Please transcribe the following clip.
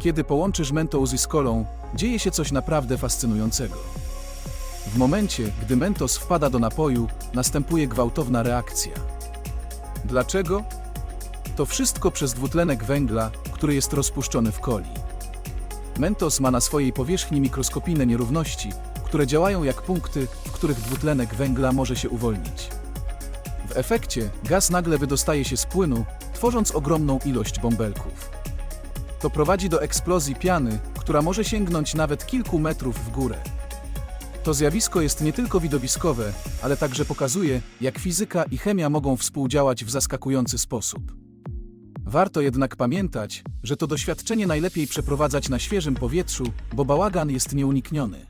Kiedy połączysz Mentos z kolą, dzieje się coś naprawdę fascynującego. W momencie, gdy Mentos wpada do napoju, następuje gwałtowna reakcja. Dlaczego? To wszystko przez dwutlenek węgla, który jest rozpuszczony w coli. Mentos ma na swojej powierzchni mikroskopijne nierówności, które działają jak punkty, w których dwutlenek węgla może się uwolnić. W efekcie gaz nagle wydostaje się z płynu, tworząc ogromną ilość bąbelków. To prowadzi do eksplozji piany, która może sięgnąć nawet kilku metrów w górę. To zjawisko jest nie tylko widowiskowe, ale także pokazuje, jak fizyka i chemia mogą współdziałać w zaskakujący sposób. Warto jednak pamiętać, że to doświadczenie najlepiej przeprowadzać na świeżym powietrzu, bo bałagan jest nieunikniony.